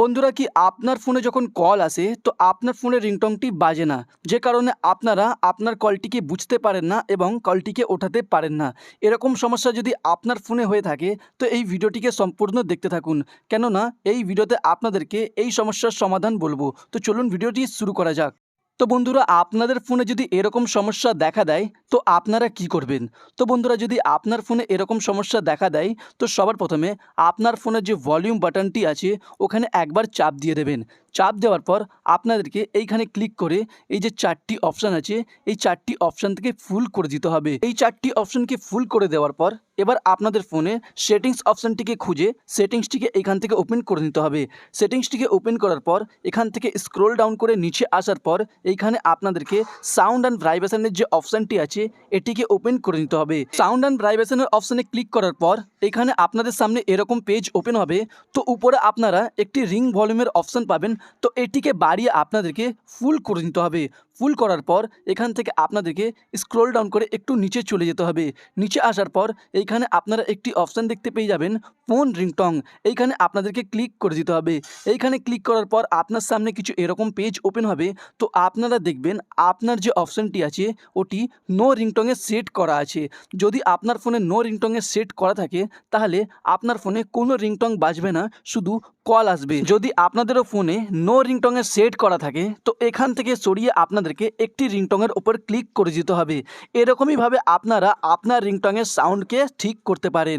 বন্ধুরা কি আপনার ফোনে যখন কল আসে, তো আপনার ফোনের রিংটংটি বাজে না। যে কারণে আপনারা আপনার কলটিকে বুঝতে পারেন না এবং কলটিকে ওঠাতে পারেন না। এরকম সমস্যা যদি আপনার ফোনে হয়ে থাকে, তো এই ভিডিওটিকে সম্পূর্ণ দেখতে থাকুন। কেননা, এই ভিডিওতে আপনাদেরকে এই সমস্যার সমাধান বলব। তো চলুন ভিডিওটি শুরু করা যাক। তো বন্ধুরা, আপনাদের ফোনে যদি এরকম সমস্যা দেখা দেয়, তো আপনারা কি করবেন? তো বন্ধুরা, যদি আপনার ফোনে এরকম সমস্যা দেখা দেয়, তো সবার প্রথমে আপনার ফোনের যে ভলিউম বাটনটি আছে, ওখানে একবার চাপ দিয়ে দেবেন। চাপ দেওয়ার পর আপনাদেরকে এইখানে ক্লিক করে এই যে চারটি অপশান আছে, এই চারটি অপশান থেকে ফুল করে দিতে হবে। এই চারটি অপশানকে ফুল করে দেওয়ার পর এবার আপনাদের ফোনে সেটিংস অপশানটিকে খুঁজে সেটিংসটিকে এখান থেকে ওপেন করে নিতে হবে। সেটিংসটিকে ওপেন করার পর এখান থেকে স্ক্রোল ডাউন করে নিচে আসার পর এইখানে আপনাদেরকে সাউন্ড অ্যান্ড ভাইব্রেশনের যে অপশানটি আছে, এটিকে ওপেন করে নিতে হবে। সাউন্ড অ্যান্ড ভাইব্রেশনের অপশানে ক্লিক করার পর এখানে আপনাদের সামনে এরকম পেজ ওপেন হবে। তো উপরে আপনারা একটি রিং ভলিউমের অপশান পাবেন। তো এটিকে বাড়িয়ে আপনাদেরকে ফুল করে নিতে হবে। ফুল করার পর এখান থেকে আপনাদেরকে স্ক্রোল ডাউন করে একটু নিচে চলে যেতে হবে। নিচে আসার পর এইখানে আপনারা একটি অপশান দেখতে পেয়ে যাবেন, ফোন রিংটং। এইখানে আপনাদেরকে ক্লিক করে দিতে হবে। এইখানে ক্লিক করার পর আপনার সামনে কিছু এরকম পেজ ওপেন হবে। তো আপনারা দেখবেন আপনার যে অপশানটি আছে, ওটি নো রিংটংয়ে সেট করা আছে। যদি আপনার ফোনে নো রিংটংয়ে সেট করা থাকে, তাহলে আপনার ফোনে কোনো রিংটং বাজবে না, শুধু কল আসবে। যদি আপনাদেরও ফোনে নো রিংটংয়ে সেট করা থাকে, তো এখান থেকে সরিয়ে আপনাদেরকে একটি রিংটংয়ের ওপর ক্লিক করে দিতে হবে। এরকমইভাবে আপনারা আপনার রিংটংয়ের সাউন্ডকে ঠিক করতে পারেন।